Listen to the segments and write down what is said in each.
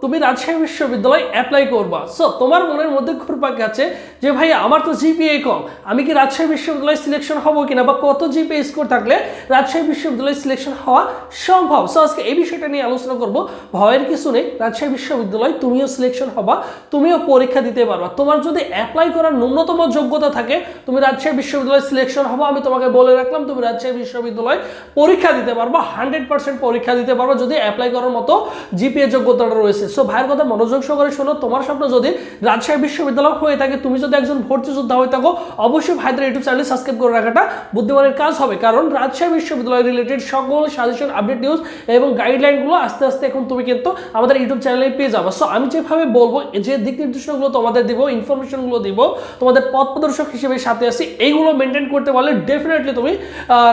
তুমি রাজশাহী বিশ্ববিদ্যালয় অ্যাপ্লাই করবা। সো তোমার মনের মধ্যে ঘুরপাক আছে যে, ভাই, আমার তো জিপিএ কম। আমি কি রাজশাহী বিশ্ববিদ্যালয় সিলেকশন হব কিনা? বা কত জিপিএ স্কোর থাকলে রাজশাহী বিশ্ববিদ্যালয় সিলেকশন হওয়া সম্ভব? সো আজকে এই বিষয়টা নিয়ে আলোচনা করব। ভয়ের কিছু নেই। রাজশাহী বিশ্ববিদ্যালয়, তুমিও সিলেকশন হবা। তুমিও পরীক্ষা দিতে পারবা। তোমার যদি অ্যাপ্লাই করার ন্যূনতম যোগ্যতা থাকে, তুমি রাজশাহী বিশ্ববিদ্যালয় সিলেকশন হব। আমি তোমাকে বলে রাখলাম, তুমি রাজশাহী বিশ্ববিদ্যালয় পরীক্ষা দিতে পারবা। হান্ড্রেড পার্সেন্ট পরীক্ষা দিতে পারবা। যদি অ্যাপ্লাই করার মতো জিপিএ যোগ্যতাটা রয়েছে। সো ভাইয়ের কথা মনোযোগ সহকারে শোনো। তোমার স্বপ্ন যদি রাজশাহী বিশ্ববিদ্যালয় হয়ে থাকে, তুমি যদি একজন ভর্তি যোদ্ধা হয়ে থাকো, অবশ্যই ভাইদের ইউটিউব চ্যানেল সাবস্ক্রাইব করে রাখাটা বুদ্ধিমানের কাজ হবে। কারণ রাজশাহী বিশ্ববিদ্যালয় রিলেটেড সকল সাজেশন আপডেট নিউজ এবং গাইডলাইনগুলো আস্তে আস্তে এখন তুমি কিন্তু আমাদের ইউটিউব চ্যানেলে পেয়ে যাব। সো আমি যেভাবে বলব, যে দিক নির্দেশনাগুলো তোমাদের দিব ইনফরমেশনগুলো দিব, তোমাদের পথ প্রদর্শক হিসেবে সাথে আসি এইগুলো মেনটেন করতে পারলে ডেফিনেটলি তুমি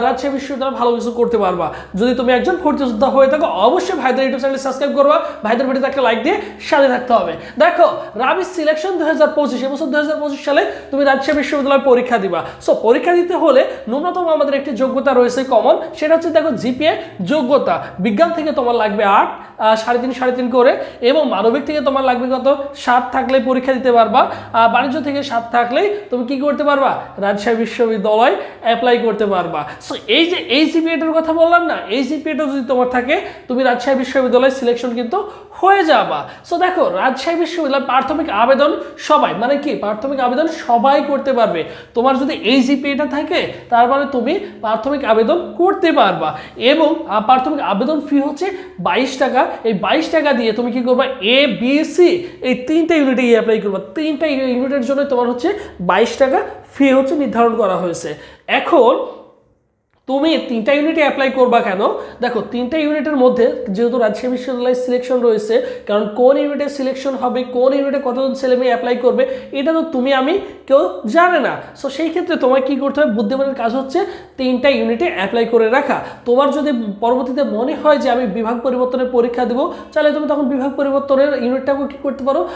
রাজশাহী বিশ্ববিদ্যালয় ভালো কিছু করতে পারবা। যদি তুমি একজন ভর্তি যোদ্ধা হয়ে থাকো, অবশ্যই ভাইদের ইউটিউব চ্যানেল সাবস্ক্রাইব করবা। ভাইদের ভিডিওতে একটা লাইক দিয়ে সাথে থাকতে হবে। দেখো রাবি সিলেকশন দু হাজার পঁচিশ এবছর দু হাজার পঁচিশ সালে তুমি রাজশাহী বিশ্ববিদ্যালয় পরীক্ষা দিবা। সো পরীক্ষা দিতে হলে ন্যূনতম আমাদের একটি যোগ্যতা রয়েছে কমন সেটা হচ্ছে দেখো জিপিএ যোগ্যতা। বিজ্ঞান থেকে তোমার লাগবে আট সাড়ে তিন সাড়ে তিন করে, এবং মানবিক থেকে তোমার লাগবে কত? সাত থাকলে পরীক্ষা দিতে পারবা। বাণিজ্য থেকে সাত থাকলেই তুমি কি করতে পারবা? রাজশাহী বিশ্ববিদ্যালয় অ্যাপ্লাই করতে পারবা। সো এই যে এই জিপিএটার কথা বললাম না, এই জিপিএটা যদি তোমার থাকে, তুমি রাজশাহী বিশ্ববিদ্যালয় সিলেকশন কিন্তু হয়ে যাবা। সো দেখো, রাজশাহী বিশ্ববিদ্যালয় প্রাথমিক আবেদন সবাই মানে কি? প্রাথমিক আবেদন সবাই করতে পারবে। তোমার যদি এই জিপিএটা থাকে, তার মানে তুমি প্রাথমিক আবেদন করতে পারবা। এবং প্রাথমিক আবেদন ফি হচ্ছে বাইশ টাকা। এই বাইশ টাকা দিয়ে তুমি কি করবা? এ বি সি এই তিনটা ইউনিটে অ্যাপ্লাই করবা। তিনটা ইউনিটের জন্য তোমার হচ্ছে বাইশ টাকা ফি হচ্ছে নির্ধারণ করা হয়েছে। এখন তুমি তিনটা ইউনিটে অ্যাপ্লাই করবা কেন? দেখো, তিনটা ইউনিটের মধ্যে যেহেতু রাজশাহী বিশ্ববিদ্যালয়ের সিলেকশন রয়েছে, কারণ কোন ইউনিটে সিলেকশন হবে, কোন ইউনিটে কতজন ছেলে মেয়ে অ্যাপ্লাই করবে, এটা তো তুমি আমি কেউ জানে না। সো সেই ক্ষেত্রে তোমায় কি করতে হবে? বুদ্ধিমানের কাজ হচ্ছে তিনটা ইউনিটে অ্যাপ্লাই করে রাখা। তোমার যদি পরবর্তীতে মনে হয় যে আমি বিভাগ পরিবর্তনের পরীক্ষা দেবো, তাহলে তুমি তখন বিভাগ পরিবর্তনের ইউনিটটাকে কী করতে পারো?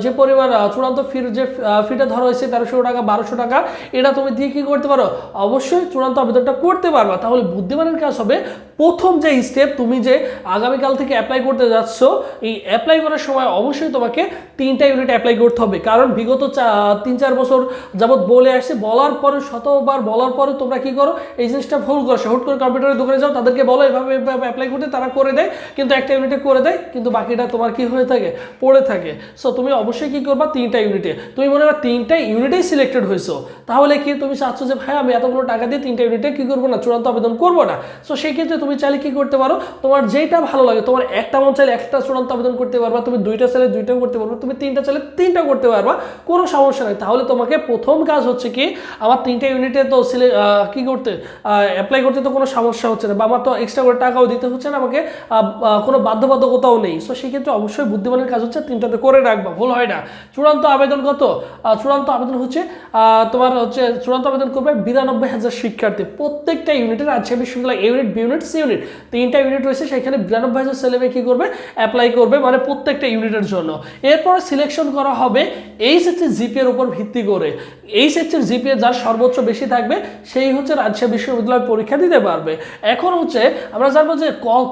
যে পরিমাণ চূড়ান্ত ফির যে ফিটা ধরা হয়েছে তেরোশো টাকা, বারোশো টাকা, এটা তুমি দিয়ে কী করতে পারো? অবশ্যই চূড়ান্ত আবেদনটা করতে পারবা। তাহলে বুদ্ধিমানের কাজ হবে প্রথম যে স্টেপ তুমি যে আগামীকাল থেকে অ্যাপ্লাই করতে যাচ্ছ, এই অ্যাপ্লাই করার সময় অবশ্যই তোমাকে তিনটা ইউনিট অ্যাপ্লাই করতে হবে। কারণ বিগত চা- তিন চার বছর যাবৎ বলে আসছে, বলার পরে, শতবার বলার পরে তোমরা কি করো, এই জিনিসটা ভুল করো। হুট করে কম্পিউটারের দোকানে যাও, তাদেরকে বলো, এভাবে অ্যাপ্লাই করতে, তারা করে দেয়, কিন্তু একটা ইউনিটে করে দেয়, কিন্তু বাকিটা তোমার কি হয়ে থাকে, পড়ে থাকে। সো তুমি অবশ্যই কি করবা, তিনটা ইউনিটে তুমি মনে হয় তিনটা ইউনিটেই সিলেক্টেড হয়েছো। তাহলে কি তুমি চাচ্ছ যে ভাই আমি এতগুলো টাকা দিয়ে তিনটা ইউনিটে কি করব না, চূড়ান্ত আবেদন করব না? সো সেই ক্ষেত্রে তুমি চাইলে কি করতে পারো, তোমার যেটা ভালো লাগে, তোমার একটা মন চাইলে একটা চূড়ান্ত আবেদন করতে পারবা, তুমি দুইটা চাইলে দুইটাও করতে পারবা, তুমি তিনটা চাইলে তিনটা করতে পারবা, কোনো সমস্যা নেই। তাহলে তোমাকে প্রথম কাজ হচ্ছে কি, আমার তিনটে ইউনিটে তো সিলে কি করতে অ্যাপ্লাই করতে তো কোনো সমস্যা হচ্ছে না বা আমার তো এক্সট্রা করে টাকাও দিতে হচ্ছে না, আমাকে কোনো বাধ্যবাধকতাও নেই। সো সেক্ষেত্রে অবশ্যই বুদ্ধিমানের কাজ হচ্ছে তিনটাতে করে রাখবা, ভুল হয় না। চূড়ান্ত আবেদন কত? চূড়ান্ত আবেদন হচ্ছে তোমার হচ্ছে, চূড়ান্ত আবেদন করবে বিরানব্বই হাজার শিক্ষার্থী। প্রত্যেকটা ইউনিটের রাজশাহী বিশ্ববিদ্যালয় unit B unit C unit তিনটা ইউনিট রয়েছে, সেখানে বিরানব্বই হাজার ছেলে মেয়ে কী করবে? অ্যাপ্লাই করবে মানে প্রত্যেকটা ইউনিটের জন্য। এরপর সিলেকশন করা হবে এই সেটটি জিপিএর উপর ভিত্তি করে। এই সেচের জিপিএ যার সর্বোচ্চ বেশি থাকবে, সেই হচ্ছে রাজশাহী বিশ্ববিদ্যালয় পরীক্ষা দিতে পারবে। এখন হচ্ছে আমরা জানব যে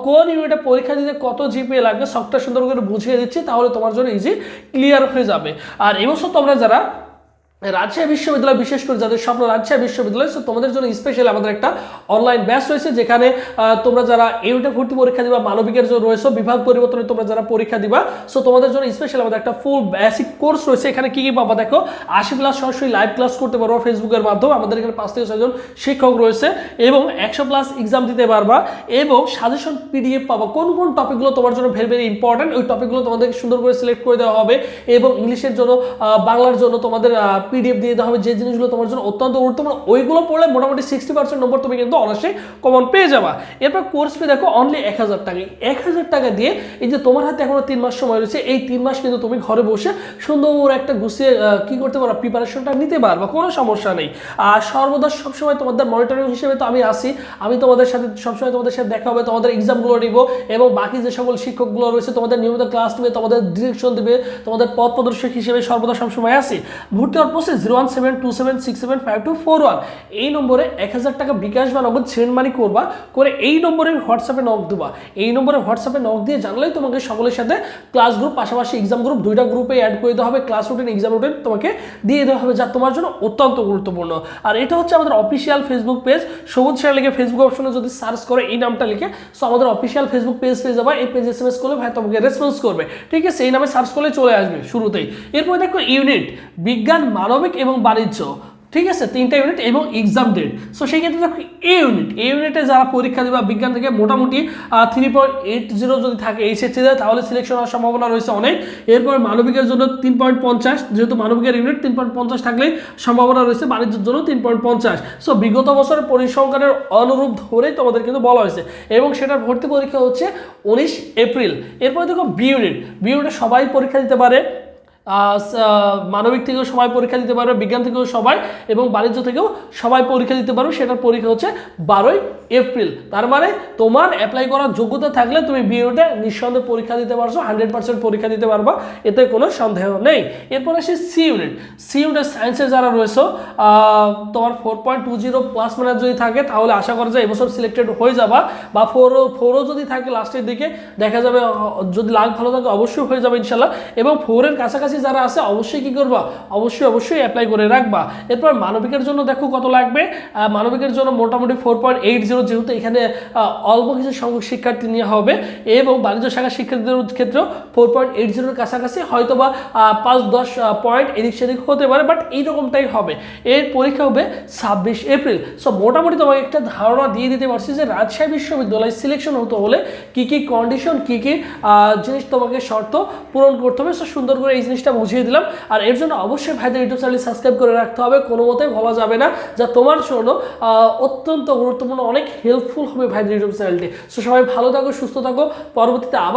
কোন ইউনিটে পরীক্ষা দিতে কত জিপিএ লাগবে সবটা সুন্দর করে বুঝিয়ে দিচ্ছি, তাহলে তোমার জন্য ইজি ক্লিয়ার হয়ে যাবে। আর এবছর তোমরা যারা রাজশাহী বিশ্ববিদ্যালয়, বিশেষ করে যাদের স্বপ্ন রাজশাহী বিশ্ববিদ্যালয় সো তোমাদের জন্য স্পেশাল আমাদের একটা অনলাইন ব্যাচ রয়েছে যেখানে তোমরা যারা ইউনিটে ভর্তি পরীক্ষা দিবা, মানবিকের জন্য রয়েছে বিভাগ পরিবর্তনে তোমরা যারা পরীক্ষা দিবা সো তোমাদের জন্য স্পেশাল আমাদের একটা ফুল বেসিক কোর্স রয়েছে। এখানে কি কি পাবা দেখো? আশি প্লাস সরাসরি লাইভ ক্লাস করতে পারব ফেসবুকের মাধ্যমে। আমাদের এখানে পাঁচ থেকে ছয়জন শিক্ষক রয়েছে এবং একশো প্লাস এক্সাম দিতে পারবা এবং সাজেশন পিডিএফ পাবা। কোন কোন টপিকগুলো তোমার জন্য ভেরি ভেরি ইম্পর্টেন্ট ওই টপিকগুলো তোমাদেরকে সুন্দর করে সিলেক্ট করে দেওয়া হবে এবং ইংলিশের জন্য বাংলার জন্য তোমাদের পিডিএফ দিয়ে দেওয়া হবে, যে জিনিসগুলো তোমার জন্য অত্যন্ত গুরুত্বপূর্ণ, ওইগুলো পড়লে মোটামুটি সিক্সটি পার্সেন্ট নম্বর তুমি কিন্তু অনার্সে কমন পেয়ে যাবা। এরপর কোর্স ফি দেখো অনলি এক হাজার টাকা। এক হাজার টাকা দিয়ে এই যে তোমার হাতে এখনও তিন মাস সময় রয়েছে, এই তিন মাস কিন্তু তুমি ঘরে বসে সুন্দর একটা গুছিয়ে কি করতে পারো প্রিপারেশনটা নিতে পারবা, কোনো সমস্যা নেই। আর সর্বদা সবসময় তোমাদের মনিটরিং হিসেবে তো আমি আসি আমি তোমাদের সাথে সবসময় তোমাদের সাথে দেখা হবে, তোমাদের এক্সামগুলো নিব এবং বাকি যে সকল শিক্ষকগুলো রয়েছে, তোমাদের নিয়মিত ক্লাস নেবে, তোমাদের ডিরেকশন দেবে, তোমাদের পথ প্রদর্শক হিসেবে সর্বদা সবসময় আসি ভর্তি হওয়ার বসে zero one seven two seven six seven five two four one. এই নম্বরে এক হাজার টাকা বিকাশ বা নগদ সেন্ড মানি করবা, করে এই নম্বরে হোয়াটসঅ্যাপে নক দেবা। এই নম্বরে হোয়াটসঅ্যাপে নক দিয়ে জানলেই তোমাকে সকলের সাথে ক্লাস গ্রুপ পাশাপাশি এক্সাম গ্রুপ দুইটা গ্রুপে অ্যাড করে দেওয়া হবে। ক্লাস রুটিন এক্সাম রুটিন তোমাকে দিয়ে দেওয়া হবে, যা তোমার জন্য অত্যন্ত গুরুত্বপূর্ণ। আর এটা হচ্ছে আমাদের অফিসিয়াল ফেসবুক পেজ সবুজ শেয়ার লিখে ফেসবুক অপশনে যদি সার্চ করে, এই নামটা লিখে সো আমাদের অফিসিয়াল ফেসবুক পেজ পেয়ে যাবা। এই পেজ এস এম এস করলে ভাই তোমাকে রেসপন্স করবে। ঠিক আছে, এই নামে সার্চ করলে চলে আসবে শুরুতেই। এরপরে দেখো ইউনিট বিজ্ঞান মানবিক এবং বাণিজ্য, ঠিক আছে? তিনটা ইউনিট এবং এক্সাম ডেট সো সেই ক্ষেত্রে দেখো এ ইউনিট এ ইউনিটে যারা পরীক্ষা দেবে বিজ্ঞান থেকে মোটামুটি থ্রি পয়েন্ট এইট জিরো যদি থাকে এইচএসসি দেয়, তাহলে সিলেকশন হওয়ার সম্ভাবনা রয়েছে অনেক। এরপর মানবিকের জন্য তিন পয়েন্ট পঞ্চাশ যেহেতু মানবিকের ইউনিট তিন পয়েন্ট পঞ্চাশ থাকলেই সম্ভাবনা রয়েছে বাণিজ্যের জন্য তিন পয়েন্ট পঞ্চাশ সো বিগত বছরের পরিসংখ্যানের অনুরূপ ধরেই তোমাদের কিন্তু বলা হয়েছে। এবং সেটার ভর্তি পরীক্ষা হচ্ছে উনিশ এপ্রিল। এরপরে দেখো বি ইউনিট বি ইউনিটে সবাই পরীক্ষা দিতে পারে। মানবিক থেকেও সবাই পরীক্ষা দিতে পারবে, বিজ্ঞান থেকেও সবাই, এবং বাণিজ্য থেকেও সবাই পরীক্ষা দিতে পারবে। সেটার পরীক্ষা হচ্ছে বারোই এপ্রিল। তার মানে তোমার অ্যাপ্লাই করার যোগ্যতা থাকলে তুমি বিওতে নিঃসন্দেহে পরীক্ষা দিতে পারছ হান্ড্রেড পার্সেন্ট পরীক্ষা দিতে পারবা, এতে কোনো সন্দেহ নেই। এরপর আসি সি ইউনিট সি ইউনিট সায়েন্সে যারা রয়েছে তোমার four point two zero plus minus যদি থাকে, তাহলে আশা করা যায় এবছর সিলেক্টেড হয়ে যাবা, বা ফোরও ফোরও যদি থাকে লাস্টের দিকে, দেখা যাবে, যদি লাগ ভালো থাকে অবশ্যই হয়ে যাবে ইনশাল্লাহ। এবং ফোরের কাছাকাছি যারা আছে, অবশ্যই কি করবা? অবশ্যই অবশ্যই অ্যাপ্লাই করে রাখবা। এরপর মানবিকের জন্য দেখো কত লাগবে। মানবিকের জন্য মোটামুটি ফোর পয়েন্ট এইট জিরো যেহেতু এখানে অল্প কিছু সংখ্যক শিক্ষার্থী নেওয়া হবে এবং বাণিজ্য শাখা শিক্ষার্থীদের ক্ষেত্রেও ফোর পয়েন্ট এইট জিরোর কাছাকাছি হয়তো বা পাঁচ দশ পয়েন্ট এদিক সেদিক হতে পারে বাট এইরকমটাই হবে। এর পরীক্ষা হবে ছাব্বিশ এপ্রিল। সো মোটামুটি তোমাকে একটা ধারণা দিয়ে দিতে পারছি যে রাজশাহী বিশ্ববিদ্যালয় সিলেকশন হতে হলে কি কি কন্ডিশন কি কি জিনিস তোমাকে শর্ত পূরণ করতে হবে। সো সুন্দর করে এই জিনিসটা বুঝিয়ে দিলাম। আর এর জন্য অবশ্যই ভাইদের ইউটিউব চ্যানেল সাবস্ক্রাইব করে রাখতে হবে। কোনো মতেই ভাবা যাবে না যা তোমার জন্য অত্যন্ত গুরুত্বপূর্ণ, অনেক হেল্পফুল হবে ভাইদের ইউটিউব চ্যানেলটি। সো সবাই ভালো থাকো, সুস্থ থাকো। পরবর্তীতে আবার